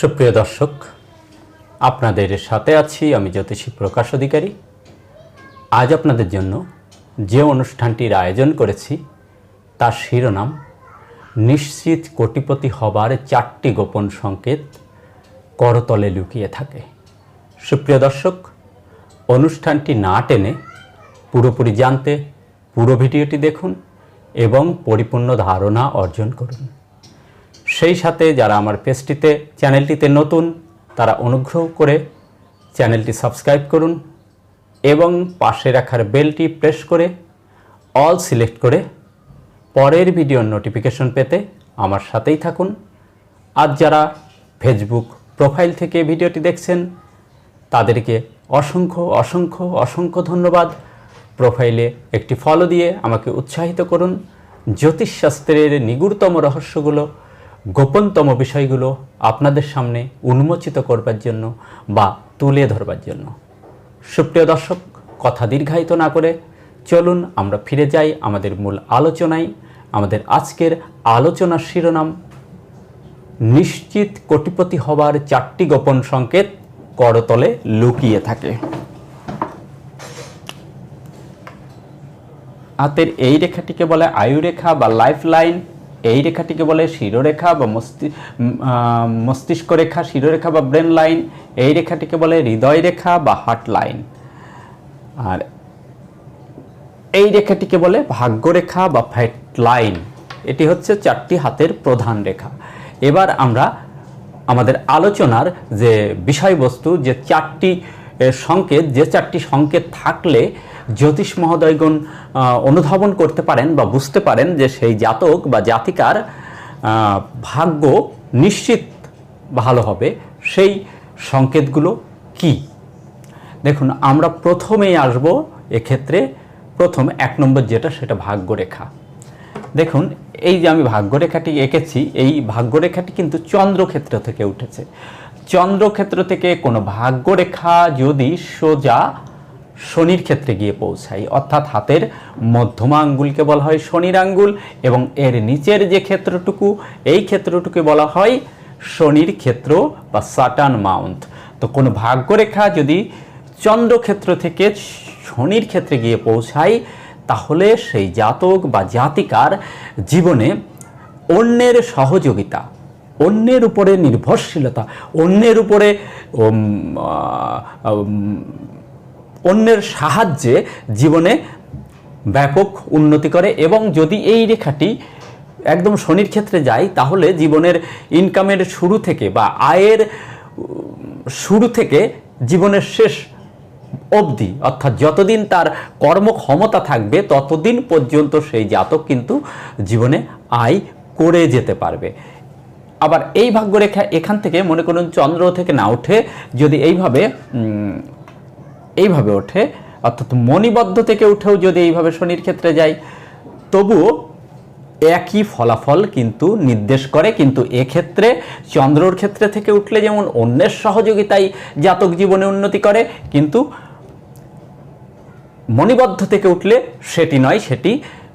সুপ্রিয় দর্শক, আপনাদের সাথে আছি আমি জ্যোতিষী প্রকাশ অধিকারী। আজ আপনাদের জন্য যে অনুষ্ঠানটির আয়োজন করেছি, তার শিরোনাম নিশ্চিত কোটিপতি হবার চারটি গোপন সংকেত করতলে লুকিয়ে থাকে। সুপ্রিয় দর্শক, অনুষ্ঠানটি না টেনে পুরোপুরি জানতে পুরো ভিডিওটি দেখুন এবং পরিপূর্ণ ধারণা অর্জন করুন। সেই সাথে যারা আমার পেজটিতে, চ্যানেলটিতে নতুন, তারা অনুগ্রহ করে চ্যানেলটি সাবস্ক্রাইব করুন এবং পাশে রাখার বেলটি প্রেস করে অল সিলেক্ট করে পরের ভিডিওর নোটিফিকেশন পেতে আমার সাথেই থাকুন। আর যারা ফেসবুক প্রোফাইল থেকে ভিডিওটি দেখছেন, তাদেরকে অসংখ্য অসংখ্য অসংখ্য ধন্যবাদ। প্রোফাইলে একটি ফলো দিয়ে আমাকে উৎসাহিত করুন। জ্যোতিষশাস্ত্রের নিগুড়তম রহস্যগুলো গোপনতম বিষয়গুলো আপনাদের সামনে উন্মোচিত করবার জন্য বা তুলে ধরবার জন্য। সুপ্রিয় দর্শক, কথা দীর্ঘায়িত না করে চলুন আমরা ফিরে যাই আমাদের মূল আলোচনায়। আমাদের আজকের আলোচনার শিরোনাম, নিশ্চিত কোটিপতি হবার চারটি গোপন সংকেত করতলে লুকিয়ে থাকে। হাতের এই রেখাটিকে বলে আয়ু রেখা বা লাইফ লাইন এই রেখাটিকে বলে শিরোরেখা বা মস্তি মস্তিষ্ক রেখা, শিরোরেখা বা ব্রেন লাইন এই রেখাটিকে বলে হৃদয় রেখা বা হার্ট লাইন আর এই রেখাটিকে বলে ভাগ্যরেখা বা ফ্যাট লাইন এটি হচ্ছে চারটি হাতের প্রধান রেখা। এবার আমরা আমাদের আলোচনার যে বিষয়বস্তু, যে চারটি সংকেত, যে চারটি সংকেত থাকলে জ্যোতিষ মহোদয়গণ অনুধাবন করতে পারেন বা বুঝতে পারেন যে সেই জাতক বা জাতিকার ভাগ্য নিশ্চিত ভালো হবে। সেই সংকেতগুলো কী? দেখুন, আমরা প্রথমেই আসব এক্ষেত্রে প্রথম এক নম্বর যেটা, সেটা ভাগ্যরেখা। দেখুন, এই যে আমি ভাগ্যরেখাটি এঁকেছি, এই ভাগ্যরেখাটি কিন্তু চন্দ্রক্ষেত্র থেকে উঠেছে। চন্দ্রক্ষেত্র থেকে কোনো ভাগ্যরেখা যদি সোজা শনির ক্ষেত্রে গিয়ে পৌঁছায় অর্থাৎ হাতের মধ্যমা আঙ্গুলকে বলা হয় শনির আঙ্গুল এবং এর নিচের যে ক্ষেত্রটুকু, এই ক্ষেত্রটুকু বলা হয় শনির ক্ষেত্র বা সাটান মাউন্ট তো কোনো ভাগ্যরেখা যদি চন্দ্রক্ষেত্র থেকে শনির ক্ষেত্রে গিয়ে পৌঁছায় তাহলে সেই জাতক বা জাতিকার জীবনে অন্যের সহযোগিতা, অন্যের উপরে নির্ভরশীলতা, অন্যের উপরে অন্যের সাহায্যে জীবনে ব্যাপক উন্নতি করে এবং যদি এই রেখাটি একদম শনির ক্ষেত্রে যায়, তাহলে জীবনের ইনকামের শুরু থেকে বা আয়ের শুরু থেকে জীবনের শেষ অবধি, অর্থাৎ যতদিন তার কর্মক্ষমতা থাকবে, ততদিন পর্যন্ত সেই জাতক কিন্তু জীবনে আয় করে যেতে পারবে। আবার এই ভাগ্যরেখা এখান থেকে মনে করুন চন্দ্র থেকে না উঠে যদি এইভাবে এইভাবে ওঠে, অর্থাৎ মণিবদ্ধ থেকে উঠেও যদি এইভাবে শনির ক্ষেত্রে যায়, তবুও একই ফলাফল কিন্তু নির্দেশ করে, কিন্তু এক্ষেত্রে চন্দ্রর ক্ষেত্রে থেকে উঠলে যেমন অন্যের সহযোগিতায় জাতক জীবনে উন্নতি করে, কিন্তু মণিবদ্ধ থেকে উঠলে সেটি নয়, সেটি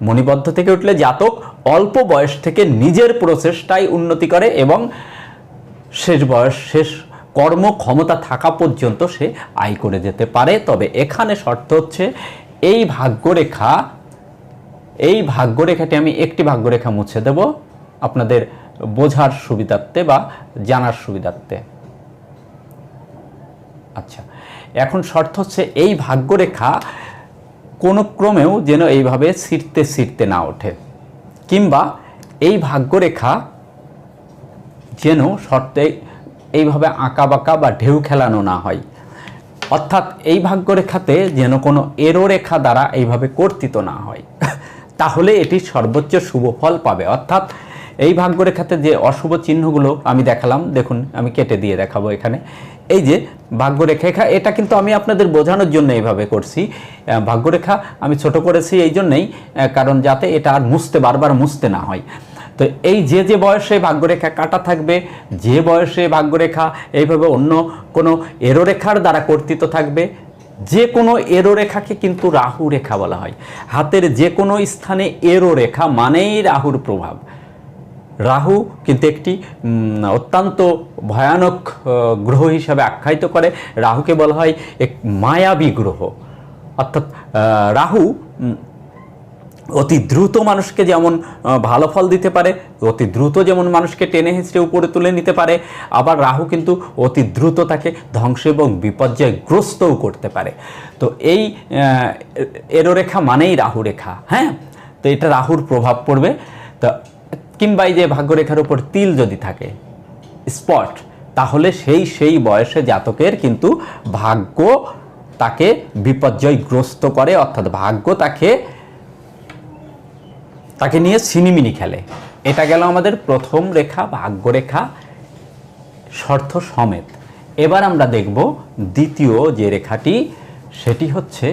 মণিবদ্ধ থেকে উঠলে জাতক অল্প বয়স থেকে নিজের প্রচেষ্টায় উন্নতি করে এবং শেষ বয়স, শেষ কর্মক্ষমতা থাকা পর্যন্ত সে আয় করে যেতে পারে। তবে এখানে শর্ত হচ্ছে, এই ভাগ্যরেখা, এই ভাগ্যরেখাটি আমি একটি ভাগ্যরেখা মুছে দেব আপনাদের বোঝার সুবিধার্থে বা জানার সুবিধার্থে। আচ্ছা এখন শর্ত হচ্ছে এই ভাগ্যরেখা কোনো ক্রমেও যেন এইভাবে ছিঁড়তে ছিঁড়তে না ওঠে, কিংবা এই ভাগ্যরেখা যেন শর্তে এইভাবে আঁকা বাঁকা বা ঢেউ খেলানো না হয়। অর্থাৎ এই ভাগ্যরেখাতে যেন কোনো এরো রেখা দ্বারা এইভাবে কর্তিত না হয়। তাহলে এটি সর্বোচ্চ শুভ ফল পাবে। অর্থাৎ এই ভাগ্যরেখাতে যে অশুভ চিহ্নগুলো আমি দেখালাম, দেখুন, আমি কেটে দিয়ে দেখাবো এখানে। এই যে ভাগ্যরেখা এটা কিন্তু আমি আপনাদের বোঝানোর জন্য এইভাবে করছি। ভাগ্যরেখা আমি ছোট করেছি এই জন্যেই কারণ যাতে এটা আর মুছতে, বারবার মুছতে না হয়। তো এই যে যে বয়সে ভাগ্যরেখা কাটা থাকবে, যে বয়সে ভাগ্যরেখা এইভাবে অন্য কোনো এরোরেখার দ্বারা কর্তৃত থাকবে, যে কোনো এরো রেখাকে কিন্তু রাহু রেখা বলা হয়। হাতের যে কোনো স্থানে এরো রেখা মানেই রাহুর প্রভাব। রাহু কিন্তু একটি অত্যন্ত ভয়ানক গ্রহ হিসাবে আখ্যায়িত করে। রাহুকে বলা হয় এক মায়াবী গ্রহ। অর্থাৎ রাহু অতি দ্রুত মানুষকে যেমন ভালো ফল দিতে পারে অতি দ্রুত যেমন মানুষকে টেনে হিঁচড়ে উপরে তুলে নিতে পারে আবার রাহু কিন্তু অতি দ্রুত তাকে ধ্বংস এবং বিপর্যয়গ্রস্তও করতে পারে। তো এই আহ, এরোরেখা মানেই রাহু রেখা হ্যাঁ? তো এটা রাহুর প্রভাব পড়বে। তো কিংবা এই যে ভাগ্যরেখার উপর তিল যদি থাকে স্পট তাহলে সেই সেই বয়সে জাতকের কিন্তু ভাগ্য তাকে বিপর্যয়গ্রস্ত করে অর্থাৎ ভাগ্য তাকে তাকে নিয়ে সিনিমিনি খেলে। এটা গেল আমাদের প্রথম রেখা ভাগ্যরেখা শর্ত সমেত। এবার আমরা দেখব দ্বিতীয় যে রেখাটি, সেটি হচ্ছে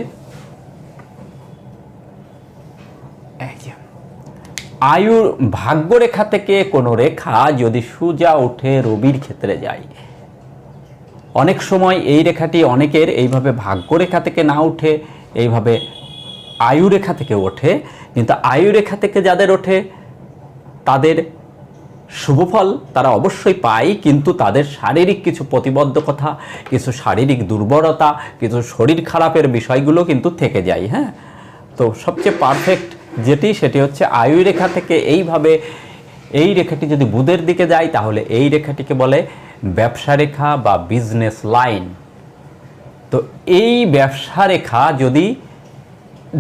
আয়ুর ভাগ্যরেখা থেকে কোনো রেখা যদি সোজা উঠে রবির ক্ষেত্রে যায়। অনেক সময় এই রেখাটি অনেকের এইভাবে ভাগ্যরেখা থেকে না উঠে এইভাবে আয়ুরেখা থেকে ওঠে। কিন্তু আয়ুরেখা থেকে যাদের ওঠে, তাদের শুভফল তারা অবশ্যই পায়, কিন্তু তাদের শারীরিক কিছু প্রতিবদ্ধকতা কিছু শারীরিক দুর্বলতা, কিছু শরীর খারাপের বিষয়গুলো কিন্তু থেকে যায় হ্যাঁ? তো সবচেয়ে পারফেক্ট যেটি, সেটি হচ্ছে আয়ু রেখা থেকে এইভাবে এই রেখাটি যদি বুধের দিকে যায়, তাহলে এই রেখাটিকে বলে ব্যবসা রেখা বা বিজনেস লাইন তো এই ব্যবসা রেখা যদি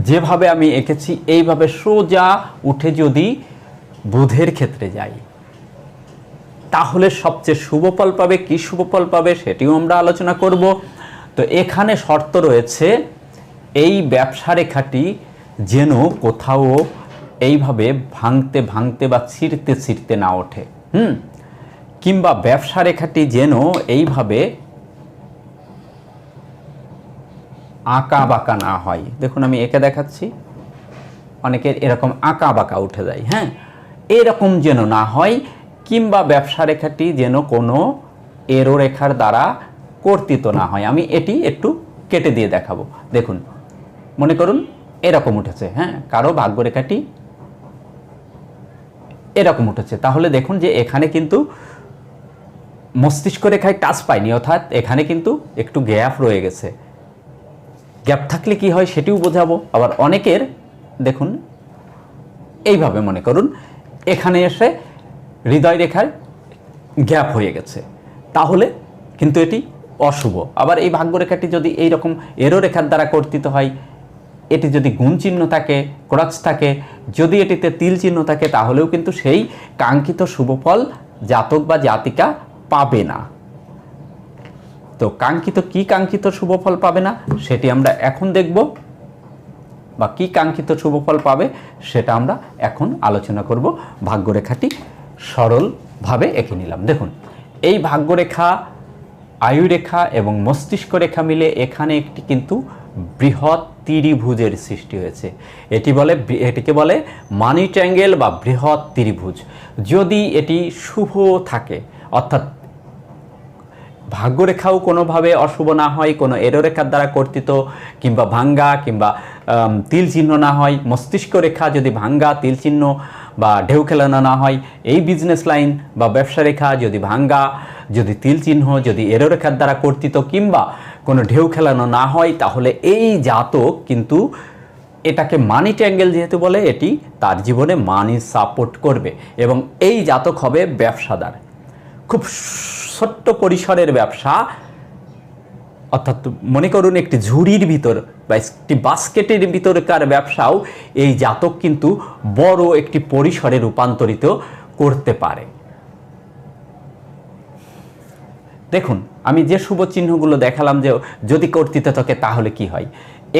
যেভাবে আমি এঁকেছি, এইভাবে সোজা উঠে যদি বুধের ক্ষেত্রে যাই, তাহলে সবচেয়ে শুভফল পাবে, কি শুভফল পাবে সেটিও আমরা আলোচনা করব। তো এখানে শর্ত রয়েছে, এই ব্যবসা রেখাটি যেন কোথাও এইভাবে ভাঙতে ভাঙতে বা ছিঁড়তে ছিঁড়তে না ওঠে, হুম? কিংবা ব্যবসা রেখাটি যেন এইভাবে আঁকা বাঁকা না হয়। দেখুন, আমি একে দেখাচ্ছি। অনেকের এরকম আঁকা বাঁকা উঠে যায় হ্যাঁ? এরকম যেন না হয়, কিংবা ব্যবসা রেখাটি যেন কোনো এরো রেখার দ্বারা কর্তিত না হয়। আমি এটি একটু কেটে দিয়ে দেখাবো। দেখুন, মনে করুন, এরকম উঠেছে হ্যাঁ? কারও ভাগ্যরেখাটি এরকম উঠেছে। তাহলে দেখুন যে এখানে কিন্তু মস্তিষ্ক রেখায় টাচ পায়নি, অর্থাৎ এখানে কিন্তু একটু গ্যাপ রয়ে গেছে। গ্যাপ থাকলে কি হয় সেটিও বোঝাবো। আবার অনেকের, দেখুন, এইভাবে মনে করুন, এখানে এসে হৃদয় রেখার গ্যাপ হয়ে গেছে। তাহলে কিন্তু এটি অশুভ। আবার এই ভাগ্যরেখাটি যদি এই রকম এরো রেখার দ্বারা কর্তিত হয়, এটি যদি গুণ চিহ্ন থাকে ক্রক্স থাকে, যদি এটিতে তিল চিহ্ন থাকে, তাহলেও কিন্তু সেই কাঙ্ক্ষিত শুভফল জাতক বা জাতিকা পাবে না। তো কাঙ্ক্ষিত, কি কাঙ্ক্ষিত শুভফল পাবে না, সেটি আমরা এখন দেখব। বা কি কাঙ্ক্ষিত শুভফল পাবে, সেটা আমরা এখন আলোচনা করব। ভাগ্যরেখাটি সরলভাবে এঁকে নিলাম। দেখুন, এই ভাগ্যরেখা, আয়ুরেখা এবং মস্তিষ্ক রেখা মিলে এখানে একটি কিন্তু বৃহৎ ত্রিভুজের সৃষ্টি হয়েছে। এটি বলে, এটিকে বলে মানি ট্যাঙ্গেল বা বৃহৎ ত্রিভুজ। যদি এটি শুভ থাকে, অর্থাৎ ভাগ্যরেখাও কোনোভাবে অশুভ না হয়, কোনো এরোরেখার দ্বারা কর্তিত, কিংবা ভাঙ্গা, কিংবা তিল চিহ্ন না হয়। মস্তিষ্ক রেখা যদি ভাঙ্গা, তিল চিহ্ন বা ঢেউ খেলানো না হয়, এই বিজনেস লাইন বা ব্যবসা রেখা যদি ভাঙ্গা, যদি তিল চিহ্ন, যদি এরোরেখার দ্বারা কর্তিত, কিংবা কোনো ঢেউ খেলানো না হয়, তাহলে এই জাতক কিন্তু এটাকে মানি ট্যাঙ্গেল যেহেতু বলে, এটি তার জীবনে মানি সাপোর্ট করবে এবং এই জাতক হবে ব্যবসাদার। খুব ছোট্ট পরিসরের ব্যবসা, অর্থাৎ মনে করুন একটি ঝুড়ির ভিতর বা একটি বাস্কেটের ভিতরকার ব্যবসাও এই জাতক কিন্তু বড় একটি পরিসরে রূপান্তরিত করতে পারে। দেখুন, আমি যে শুভ চিহ্নগুলো দেখালাম যে যদি কর্তৃত্ব থাকে তাহলে কি হয়?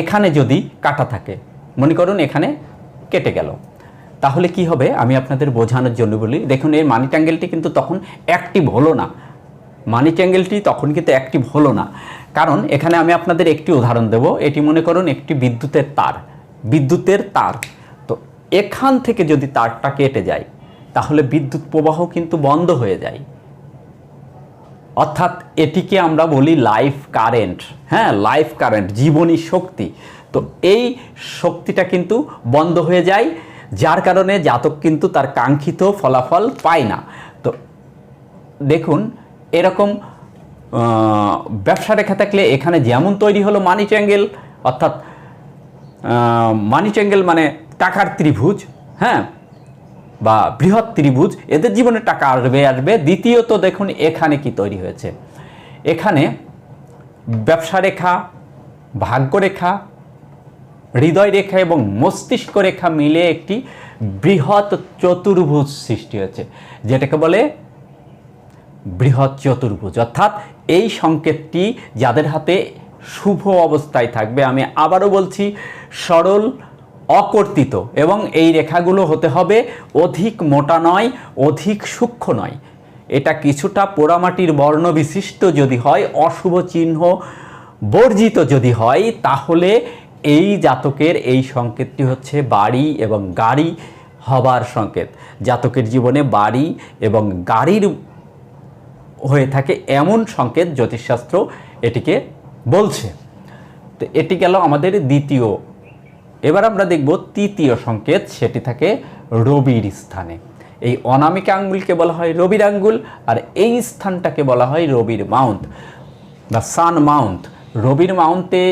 এখানে যদি কাটা থাকে, মনে করুন এখানে কেটে গেল। তাহলে কি হবে? আমি আপনাদের বোঝানোর জন্য বলি, দেখুন এই মানি ট্যাঙ্গেলটি কিন্তু তখন অ্যাক্টিভ হলো না। মানি ট্যাঙ্গেলটি তখন কিন্তু অ্যাক্টিভ হলো না। কারণ এখানে আমি আপনাদের একটি উদাহরণ দেব। এটি মনে করুন একটি বিদ্যুতের তার। বিদ্যুতের তার। তো এখান থেকে যদি তারটা কেটে যায়, তাহলে বিদ্যুৎ প্রবাহ কিন্তু বন্ধ হয়ে যায়। অর্থাৎ এটিকে আমরা বলি লাইফ কারেন্ট হ্যাঁ লাইফ কারেন্ট জীবনী শক্তি। তো এই শক্তিটা কিন্তু বন্ধ হয়ে যায়। যার কারণে জাতক কিন্তু তার কাঙ্ক্ষিত ফলাফল পায় না। তো দেখুন এরকম ব্যবসা রেখা থাকলে এখানে যেমন তৈরি হলো মানি ট্যাঙ্গেল অর্থাৎ মানি ট্যাঙ্গেল মানে টাকার ত্রিভুজ হ্যাঁ বা বৃহৎ ত্রিভুজ, এদের জীবনে টাকা আসবে আসবে। দ্বিতীয়ত দেখুন, এখানে কি তৈরি হয়েছে? এখানে ব্যবসা রেখা, ভাগ্য রেখা, হৃদয় রেখা এবং মস্তিষ্ক রেখা মিলে একটি বৃহৎ চতুর্ভুজ সৃষ্টি হয়েছে, যেটাকে বলে বৃহৎ চতুর্ভুজ। অর্থাৎ এই সংকেতটি যাদের হাতে শুভ অবস্থায় থাকবে, আমি আবারও বলছি, সরল, অকর্তিত এবং এই রেখাগুলো হতে হবে অধিক মোটা নয়, অধিক সূক্ষ্ম নয়। এটা কিছুটা পোড়ামাটির বর্ণ বিশিষ্ট যদি হয়, অশুভ চিহ্ন বর্জিত যদি হয়, তাহলে এই জাতকের এই সংকেতটি হচ্ছে বাড়ি এবং গাড়ি হবার সংকেত। জাতকের জীবনে বাড়ি এবং গাড়ির হয়ে থাকে এমন সংকেত জ্যোতিষশাস্ত্র এটিকে বলছে। তো এটি গেল আমাদের দ্বিতীয়। এবার আমরা দেখব তৃতীয় সংকেত, সেটি থাকে রবির স্থানে। এই অনামিকা আঙ্গুলকে বলা হয় রবির আঙ্গুল আর এই স্থানটাকে বলা হয় রবির মাউন্ট বা সান মাউন্ট। রবির মাউন্টে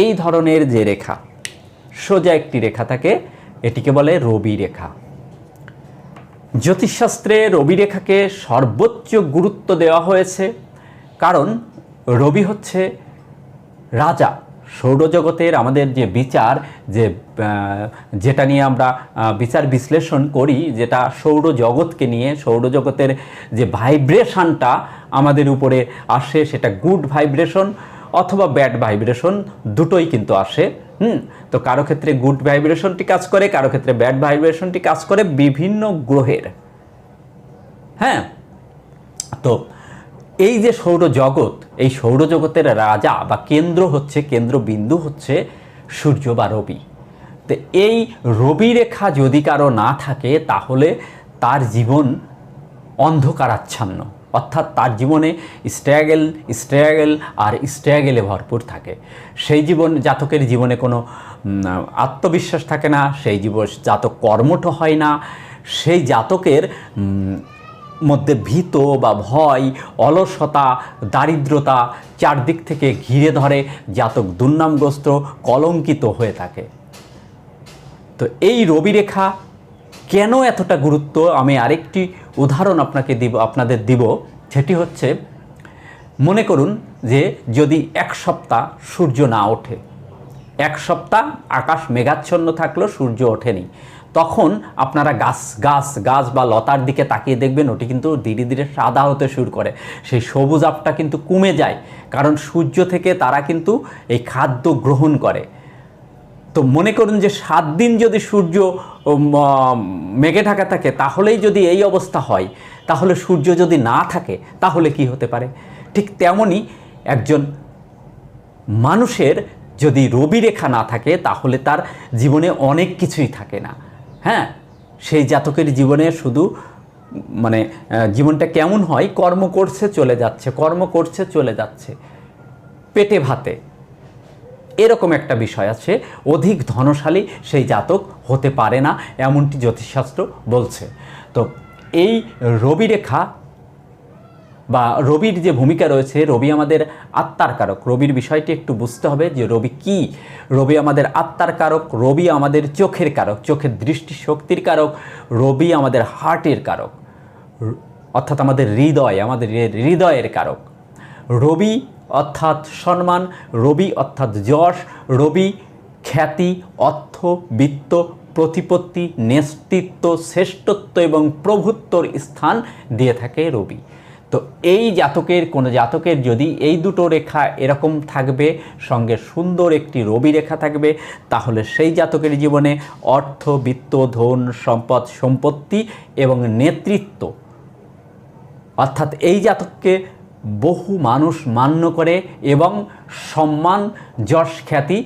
এই ধরনের যে রেখা, সোজা একটি রেখা থাকে, এটিকে বলে রবি রেখা। জ্যোতিষশাস্ত্রে রবি রেখাকে সর্বোচ্চ গুরুত্ব দেওয়া হয়েছে, কারণ রবি হচ্ছে রাজা। সৌরজগতের আমাদের যে বিচার, যে যেটা নিয়ে আমরা বিচার বিশ্লেষণ করি, যেটা সৌরজগৎকে নিয়ে, সৌরজগতের যে ভাইব্রেশনটা আমাদের উপরে আসে, সেটা গুড ভাইব্রেশন অথবা ব্যাড ভাইব্রেশন দুটোই কিন্তু আসে, হুম? তো কারও ক্ষেত্রে গুড ভাইব্রেশনটি কাজ করে, কারও ক্ষেত্রে ব্যাড ভাইব্রেশনটি কাজ করে বিভিন্ন গ্রহের। হ্যাঁ? তো এই যে সৌরজগৎ, এই সৌরজগতের রাজা বা কেন্দ্র হচ্ছে, কেন্দ্রবিন্দু হচ্ছে সূর্য বা রবি। তো এই রবি রেখা যদি কারও না থাকে, তাহলে তার জীবন অন্ধকারাচ্ছন্ন। অর্থাৎ তার জীবনে স্ট্রাগেল স্ট্রাগেল আর স্ট্রাগেলে ভরপুর থাকে। সেই জীবন, জাতকের জীবনে কোনো আত্মবিশ্বাস থাকে না, সেই জীবন, জাতক কর্মঠ হয় না। সেই জাতকের মধ্যে ভীত বা ভয়, অলসতা, দারিদ্রতা চারদিক থেকে ঘিরে ধরে, জাতক দুর্নামগ্রস্ত, কলঙ্কিত হয়ে থাকে। তো এই রবি রেখা কেন এতটা গুরুত্ব? আমি আরেকটি উদাহরণ আপনাকে দিব, আপনাদের দিব। সেটি হচ্ছে, মনে করুন যে যদি এক সপ্তাহ সূর্য না ওঠে, এক সপ্তাহ আকাশ মেঘাচ্ছন্ন থাকলেও সূর্য ওঠেনি, তখন আপনারা গাছ গাছ গাছ বা লতার দিকে তাকিয়ে দেখবেন, ওটি কিন্তু ধীরে ধীরে সাদা হতে শুরু করে। সেই সবুজ আপটা কিন্তু কমে যায়, কারণ সূর্য থেকে তারা কিন্তু এই খাদ্য গ্রহণ করে। তো মনে করুন যে সাত দিন যদি সূর্য মেঘে ঢাকা থাকে, তাহলেই যদি এই অবস্থা হয়, তাহলে সূর্য যদি না থাকে, তাহলে কি হতে পারে? ঠিক তেমনই একজন মানুষের যদি রবি রেখা না থাকে, তাহলে তার জীবনে অনেক কিছুই থাকে না। হ্যাঁ? সেই জাতকের জীবনে শুধু মানে জীবনটা কেমন হয়? কর্ম করছে, চলে যাচ্ছে, কর্ম করছে, চলে যাচ্ছে। পেটে ভাতে। এরকম একটা বিষয় আছে, অধিক ধনশালী সেই জাতক হতে পারে না, এমনটি জ্যোতিষশাস্ত্র বলছে। তো এই রবি রেখা বা রবির যে ভূমিকা রয়েছে, রবি আমাদের আত্মার কারক। রবির বিষয়টি একটু বুঝতে হবে যে রবি কি? রবি আমাদের আত্মার কারক, রবি আমাদের চোখের কারক, চোখের দৃষ্টি শক্তির কারক, রবি আমাদের হার্টের কারক, অর্থাৎ আমাদের হৃদয়, আমাদের হৃদয়ের কারক। রবি অর্থাৎ সম্মান, রবি অর্থাৎ যশ, রবি খ্যাতি, অর্থ, বিত্ত, প্রতিপত্তি, নেতৃত্ব, শ্রেষ্ঠত্ব এবং প্রভুত্বর স্থান দিয়ে থাকে রবি। তো এই জাতকের, কোনো জাতকের যদি এই দুটো রেখা এরকম থাকবে, সঙ্গে সুন্দর একটি রবি রেখা থাকবে, তাহলে সেই জাতকের জীবনে অর্থ, বিত্ত, ধন, সম্পদ, সম্পত্তি এবং নেতৃত্ব, অর্থাৎ এই জাতককে বহু মানুষ মান্য করে এবং সম্মান, যশ খ্যাতি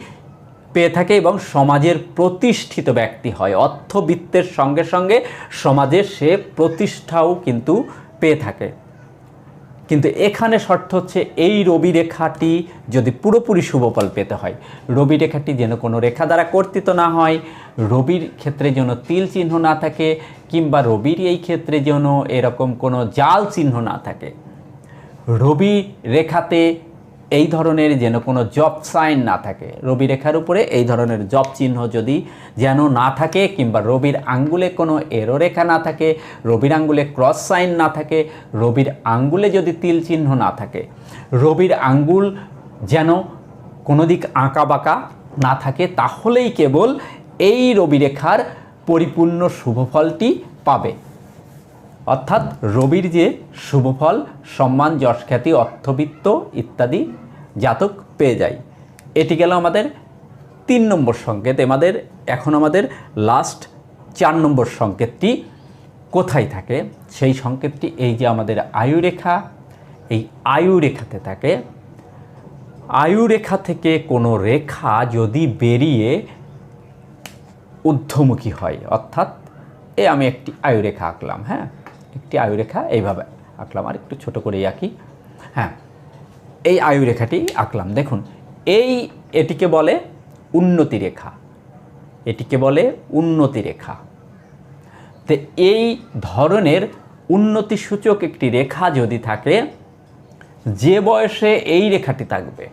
পেয়ে থাকে এবং সমাজের প্রতিষ্ঠিত ব্যক্তি হয়। অর্থবিত্তের সঙ্গে সঙ্গে সমাজে সে প্রতিষ্ঠাও কিন্তু পেয়ে থাকে। কিন্তু এখানে শর্ত হচ্ছে এই রবি রেখাটি যদি পুরোপুরি শুভফল পেতে হয়, রবি রেখাটি যেন কোনো রেখা দ্বারা কর্তিত না হয়, রবির ক্ষেত্রে যেন তিল চিহ্ন না থাকে কিংবা রবির এই ক্ষেত্রে যেন এরকম কোনো জাল চিহ্ন না থাকে। রবি রেখাতে এই ধরনের যেন কোনো জব সাইন না থাকে। রবি রেখার উপরে এই ধরনের জব চিহ্ন যদি যেন না থাকে কিংবা রবির আঙ্গুলে কোনো এরো রেখা না থাকে, রবির আঙ্গুলে ক্রস সাইন না থাকে, রবির আঙ্গুলে যদি তিল চিহ্ন না থাকে, রবির আঙ্গুল যেন কোনো দিক আঁকা বাঁকা না থাকে, তাহলেই কেবল এই রবি রেখার পরিপূর্ণ শুভফলটি পাবে। অর্থাৎ রবির যে শুভফল সম্মান, যশ, খ্যাতি, অর্থবিত্ত ইত্যাদি জাতক পেয়ে যায়। এটি গেল আমাদের তিন নম্বর সংকেত। আমাদের এখন আমাদের লাস্ট চার নম্বর সংকেতটি কোথায় থাকে? সেই সংকেতটি এই যে আমাদের আয়ু রেখা, এই আয়ু রেখাতে থাকে। আয়ু রেখা থেকে কোনো রেখা যদি বেরিয়ে ঊর্ধ্বমুখী হয়, অর্থাৎ এ আমি একটি আয়ুরেখা আঁকলাম হ্যাঁ? একটি আয়ুরেখা এইভাবে আঁকলাম, আর একটু ছোট করেই আঁকি। হ্যাঁ এই আয়ুরেখাটি আঁকলাম। দেখুন, এই এটিকে বলে উন্নতি রেখা। এটিকে বলে উন্নতি রেখা। তো এই ধরনের উন্নতি সূচক একটি রেখা যদি থাকে, যে বয়সে এই রেখাটি থাকবে,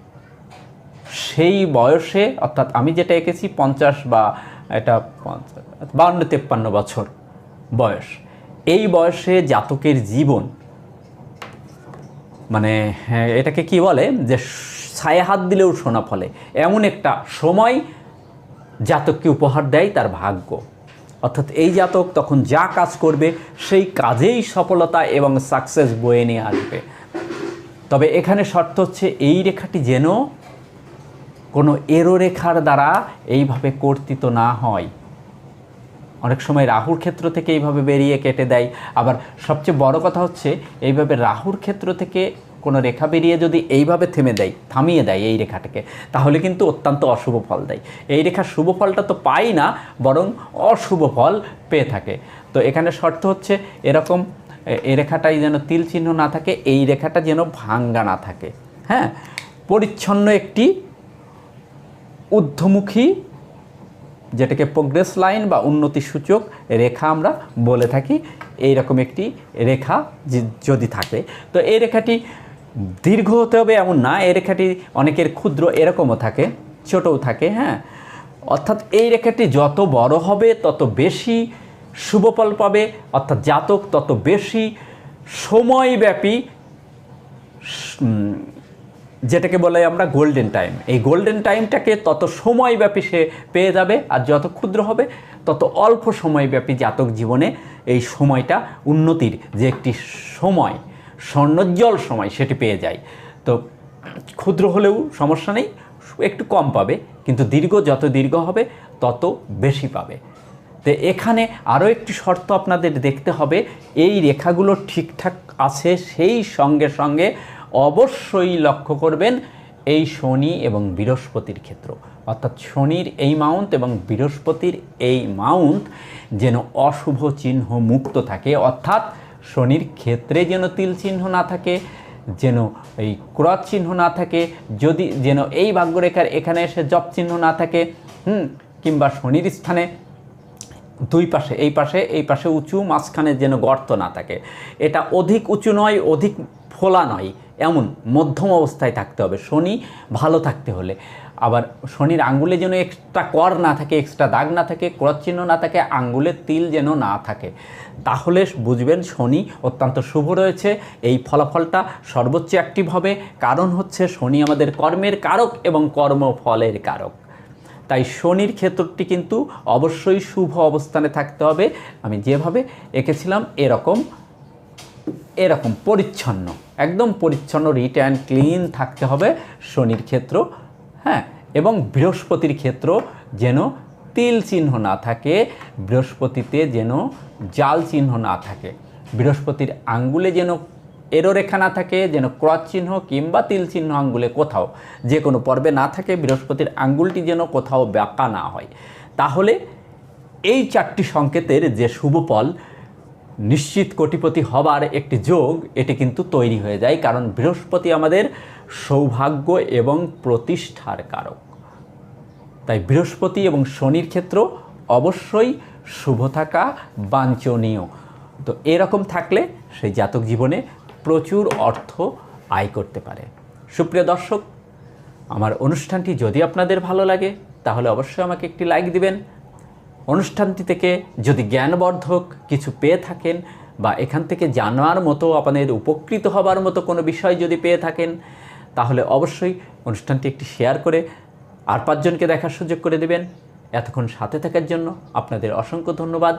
সেই বয়সে, অর্থাৎ আমি যেটা এঁকেছি পঞ্চাশ বা এটা পঞ্চাশ বাউন্ন তেপ্পান্ন বছর বয়স এই বয়সে জাতকের জীবন মানে হ্যাঁ, এটাকে কি বলে? যে ছায়া হাত দিলেও সোনা ফলে। এমন একটা সময় জাতককে উপহার দেয় তার ভাগ্য। অর্থাৎ এই জাতক তখন যা কাজ করবে সেই কাজেই সফলতা এবং সাকসেস বয়ে নিয়ে আসবে। তবে এখানে শর্ত হচ্ছে এই রেখাটি যেন কোনো এরো রেখার দ্বারা এইভাবে কর্তিত না হয়। অনেক সময় রাহুর ক্ষেত্র থেকে এইভাবে বেরিয়ে কেটে দেয়। আবার সবচেয়ে বড় কথা হচ্ছে, এইভাবে রাহুর ক্ষেত্র থেকে কোনো রেখা বেরিয়ে যদি এইভাবে থেমে দেয়, থামিয়ে দেয় এই রেখাটাকে, তাহলে কিন্তু অত্যন্ত অশুভ ফল দেয়। এই রেখার শুভ ফলটা তো পাই না, বরং অশুভ ফল পেয়ে থাকে। তো এখানে শর্ত হচ্ছে, এরকম এই রেখাটাই যেন তিল চিহ্ন না থাকে, এই রেখাটা যেন ভাঙ্গা না থাকে। হ্যাঁ? পরিচ্ছন্ন একটি ঊর্ধ্বমুখী যেটাকে প্রোগ্রেস লাইন বা উন্নতি সূচক রেখা আমরা বলে থাকি এই রকম একটি রেখা যদি থাকে। তো এই রেখাটি দীর্ঘ হতে হবে এমন না, এই রেখাটি অনেকের ক্ষুদ্র এরকমও থাকে, ছোটও থাকে হ্যাঁ? অর্থাৎ এই রেখাটি যত বড় হবে, তত বেশি শুভফল পাবে, অর্থাৎ জাতক তত বেশি সময়ব্যাপী যেটাকে বলে আমরা গোল্ডেন টাইম এই গোল্ডেন টাইমটাকে তত সময়ব্যাপী সে পেয়ে যাবে আর যত ক্ষুদ্র হবে, তত অল্প সময়ব্যাপী জাতক জীবনে এই সময়টা উন্নতির যে একটি সময়, স্বর্ণোজ্জ্বল সময় সেটি পেয়ে যায়। তো ক্ষুদ্র হলেও সমস্যা নেই, একটু কম পাবে, কিন্তু দীর্ঘ যত দীর্ঘ হবে, তত বেশি পাবে। তো এখানে আরও একটি শর্ত আপনাদের দেখতে হবে, এই রেখাগুলো ঠিকঠাক আছে সেই সঙ্গে সঙ্গে অবশ্যই লক্ষ্য করবেন এই শনি এবং বৃহস্পতির ক্ষেত্র। অর্থাৎ শনির এই মাউন্ট এবং বৃহস্পতির এই মাউন্ট যেন অশুভ চিহ্ন মুক্ত থাকে। অর্থাৎ শনির ক্ষেত্রে যেন তিল চিহ্ন না থাকে, যেন এই ক্রস চিহ্ন না থাকে, যদি যেন এই ভাগ্যরেখার এখানে এসে জপ চিহ্ন না থাকে, হুম, কিংবা শনির স্থানে দুই পাশে, এই পাশে এই পাশে উঁচু, মাঝখানে যেন গর্ত না থাকে। এটা অধিক উঁচু নয়, অধিক ফোলা নয়। এমন মধ্যম অবস্থায় থাকতে হবে। শনি ভালো থাকতে হলে। আবার শনির আঙ্গুলে যেন এক্সট্রা কর না থাকে এক্সট্রা দাগ না থাকে চিহ্ন না থাকে আঙ্গুলের তিল যেন না থাকে। তাহলে বুঝবেন শনি অত্যন্ত শুভ রয়েছে। এই ফলাফলটা সর্বোচ্চ অ্যাক্টিভ হবে। কারণ হচ্ছে শনি আমাদের কর্মের কারক এবং কর্মফলের কারক। তাই শনির ক্ষেত্রটি কিন্তু অবশ্যই শুভ অবস্থানে থাকতে হবে। আমি যেভাবে এঁকেছিলাম এরকম এরকম পরিচ্ছন্ন, একদম পরিচ্ছন্ন রিট অ্যান্ড ক্লিন থাকতে হবে শনির ক্ষেত্র হ্যাঁ? এবং বৃহস্পতির ক্ষেত্র যেন তিল চিহ্ন না থাকে, বৃহস্পতিতে যেন জাল চিহ্ন না থাকে, বৃহস্পতির আঙ্গুলে যেন এরো রেখা না থাকে, যেন ক্রস চিহ্ন কিংবা তিল চিহ্ন আঙ্গুলে কোথাও যে কোনো পর্বে না থাকে, বৃহস্পতির আঙ্গুলটি যেন কোথাও ব্যাকা না হয়। তাহলে এই চারটি সংকেতের যে শুভ ফল নিশ্চিত কোটিপতি হবার একটি যোগ, এটি কিন্তু তৈরি হয়ে যায়, কারণ বৃহস্পতি আমাদের সৌভাগ্য এবং প্রতিষ্ঠার কারক। তাই বৃহস্পতি এবং শনির ক্ষেত্র অবশ্যই শুভ থাকা বাঞ্ছনীয়। তো এরকম থাকলে সেই জাতক জীবনে প্রচুর অর্থ আয় করতে পারে। সুপ্রিয় দর্শক, আমার অনুষ্ঠানটি যদি আপনাদের ভালো লাগে, তাহলে অবশ্যই আমাকে একটি লাইক দিবেন। অনুষ্ঠানটি থেকে যদি জ্ঞানবর্ধক কিছু পেয়ে থাকেন বা এখান থেকে জানার মতো আপনাদের উপকৃত হবার মতো কোনো বিষয় যদি পেয়ে থাকেন, তাহলে অবশ্যই অনুষ্ঠানটি একটি শেয়ার করে আর পাঁচজনকে দেখার সুযোগ করে দেবেন। এতক্ষণ সাথে থাকার জন্য আপনাদের অসংখ্য ধন্যবাদ।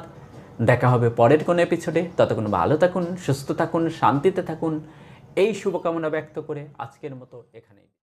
দেখা হবে পরের কোনো এপিসোডে। ততক্ষণ ভালো থাকুন, সুস্থ থাকুন, শান্তিতে থাকুন। এই শুভকামনা ব্যক্ত করে আজকের মতো এখানেই।